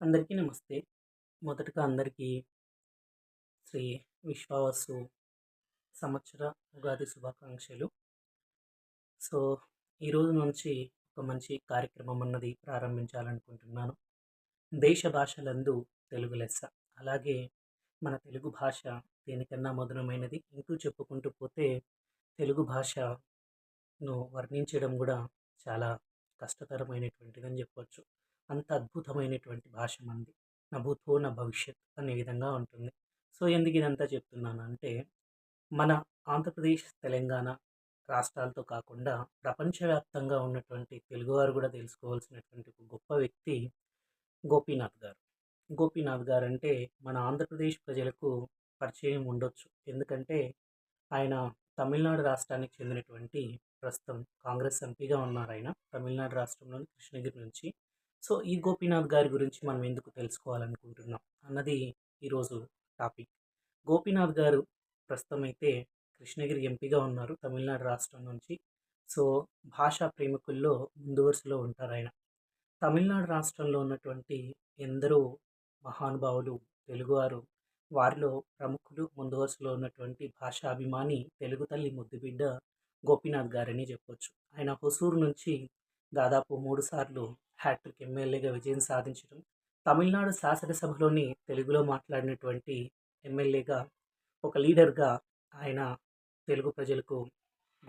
అందరికీ నమస్తే. మొదటగా అందరికీ శ్రీ విశ్వావసు సంవత్సర ఉగాది శుభాకాంక్షలు. సో ఈరోజు నుంచి ఒక మంచి కార్యక్రమం అన్నది ప్రారంభించాలనుకుంటున్నాను. దేశ భాషలందు తెలుగు లెస్స. అలాగే మన తెలుగు భాష దేనికన్నా మధురమైనది. ఇంటూ చెప్పుకుంటూ పోతే తెలుగు భాషను వర్ణించడం కూడా చాలా కష్టతరమైనటువంటిదని చెప్పవచ్చు అంత అద్భుతమైనటువంటి భాష మంది. నా భూతో నా భవిష్యత్ అనే విధంగా ఉంటుంది. సో ఎందుకు ఇదంతా చెప్తున్నాను అంటే మన ఆంధ్రప్రదేశ్ తెలంగాణ రాష్ట్రాలతో కాకుండా ప్రపంచవ్యాప్తంగా ఉన్నటువంటి తెలుగువారు కూడా తెలుసుకోవాల్సినటువంటి ఒక గొప్ప వ్యక్తి గోపీనాథ్ గారు. గోపీనాథ్ గారు అంటే మన ఆంధ్రప్రదేశ్ ప్రజలకు పరిచయం ఉండొచ్చు. ఎందుకంటే ఆయన తమిళనాడు రాష్ట్రానికి చెందినటువంటి ప్రస్తుతం కాంగ్రెస్ ఎంపీగా ఉన్నారు ఆయన తమిళనాడు రాష్ట్రంలోని కృష్ణగిరి నుంచి సో ఈ గోపీనాథ్ గారి గురించి మనం ఎందుకు తెలుసుకోవాలనుకుంటున్నాం అన్నది ఈరోజు టాపిక్. గోపీనాథ్ గారు ప్రస్తుతం అయితే కృష్ణగిరి ఎంపీగా ఉన్నారు తమిళనాడు రాష్ట్రం నుంచి. సో భాషా ప్రేమికుల్లో ముందు వరుసలో ఉంటారు ఆయన. తమిళనాడు రాష్ట్రంలో ఉన్నటువంటి ఎందరో మహానుభావులు తెలుగువారు వారిలో ప్రముఖులు ముందు వరుసలో ఉన్నటువంటి భాషాభిమాని తెలుగు తల్లి ముద్దుబిడ్డ గోపీనాథ్ గారని చెప్పొచ్చు. ఆయన హొసూరు నుంచి దాదాపు మూడు సార్లు హ్యాట్రిక్ ఎమ్మెల్యేగా విజయం సాధించడం తమిళనాడు శాసనసభలోని తెలుగులో మాట్లాడినటువంటి ఎమ్మెల్యేగా ఒక లీడర్గా ఆయన తెలుగు ప్రజలకు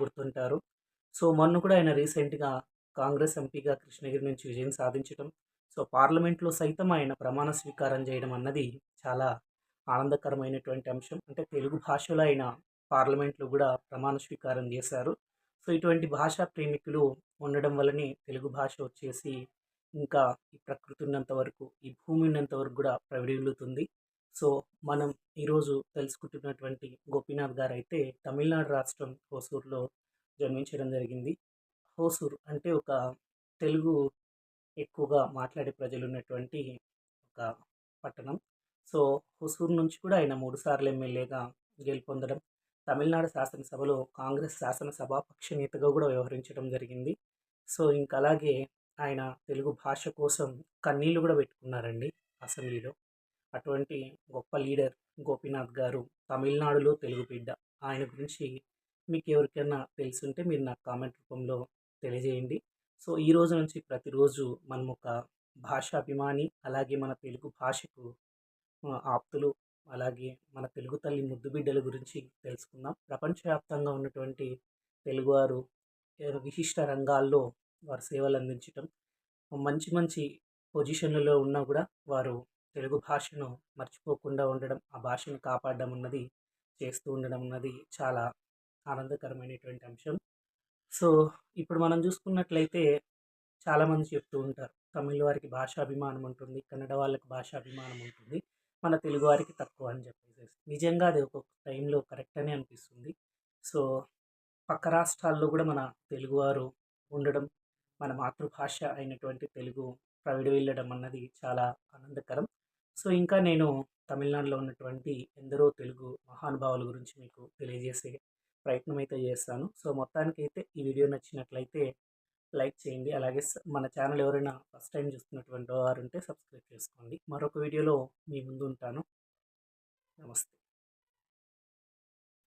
గుర్తుంటారు. సో మొన్న కూడా ఆయన రీసెంట్గా కాంగ్రెస్ ఎంపీగా కృష్ణగిరి నుంచి విజయం సాధించడం సో పార్లమెంట్లో సైతం ఆయన ప్రమాణ స్వీకారం చేయడం అన్నది చాలా ఆనందకరమైనటువంటి అంశం. అంటే తెలుగు భాషలో ఆయన పార్లమెంట్లో కూడా ప్రమాణ స్వీకారం చేశారు. సో ఇటువంటి భాషా ప్రేమికులు ఉండడం వల్లనే తెలుగు భాష వచ్చేసి ఇంకా ఈ ప్రకృతి ఉన్నంత వరకు ఈ భూమి ఉన్నంత వరకు కూడా ప్రవిడిల్లుతుంది సో మనం ఈరోజు తెలుసుకుంటున్నటువంటి గోపీనాథ్ గారు అయితే తమిళనాడు రాష్ట్రం హోసూరులో జన్మించడం జరిగింది. హోసూర్ అంటే ఒక తెలుగు ఎక్కువగా మాట్లాడే ప్రజలు ఉన్నటువంటి ఒక పట్టణం. సో హోసూర్ నుంచి కూడా ఆయన మూడుసార్లు ఎమ్మెల్యేగా గెలుపొందడం తమిళనాడు శాసనసభలో కాంగ్రెస్ శాసనసభాపక్ష నేతగా కూడా వ్యవహరించడం జరిగింది. సో ఇంక అలాగే ఆయన తెలుగు భాష కోసం కన్నీళ్ళు కూడా పెట్టుకున్నారండి అసెంబ్లీలో. అటువంటి గొప్ప లీడర్ గోపీనాథ్ గారు తమిళనాడులో తెలుగు బిడ్డ. ఆయన గురించి మీకు ఎవరికైనా తెలుసుంటే మీరు నాకు కామెంట్ రూపంలో తెలియజేయండి. సో ఈ రోజు నుంచి ప్రతిరోజు మనం ఒక భాషాభిమాని అలాగే మన తెలుగు భాషకు ఆప్తులు అలాగే మన తెలుగు తల్లి ముద్దు బిడ్డల గురించి తెలుసుకుందాం. ప్రపంచవ్యాప్తంగా ఉన్నటువంటి తెలుగువారు విశిష్ట రంగాల్లో వారు సేవలు అందించటం. మంచి మంచి పొజిషన్లలో ఉన్నా కూడా వారు తెలుగు భాషను మర్చిపోకుండా ఉండడం ఆ భాషను కాపాడడం అన్నది చేస్తూ ఉండడం అన్నది చాలా ఆనందకరమైనటువంటి అంశం. సో ఇప్పుడు మనం చూసుకున్నట్లయితే చాలామంది చెప్తూ ఉంటారు తమిళ వారికి భాషాభిమానం ఉంటుంది కన్నడ వాళ్ళకి భాషాభిమానం ఉంటుంది మన తెలుగు వారికి తక్కువ అని చెప్పేసి. నిజంగా అది ఒక్కొక్క టైంలో కరెక్ట్ అని అనిపిస్తుంది. సో పక్క రాష్ట్రాల్లో కూడా మన తెలుగువారు ఉండడం మన మాతృభాష అయినటువంటి తెలుగు ప్రవిడి వెళ్ళడం అన్నది చాలా ఆనందకరం. సో ఇంకా నేను తమిళనాడులో ఉన్నటువంటి ఎందరో తెలుగు మహానుభావుల గురించి మీకు తెలియజేసే ప్రయత్నం అయితే చేస్తాను. సో మొత్తానికి అయితే ఈ వీడియో నచ్చినట్లయితే లైక్ చేయండి. అలాగే మన ఛానల్ ఎవరైనా ఫస్ట్ టైం చూస్తున్నటువంటి వారు ఉంటే సబ్స్క్రైబ్ చేసుకోండి. మరొక వీడియోలో మీ ముందు ఉంటాను. నమస్తే.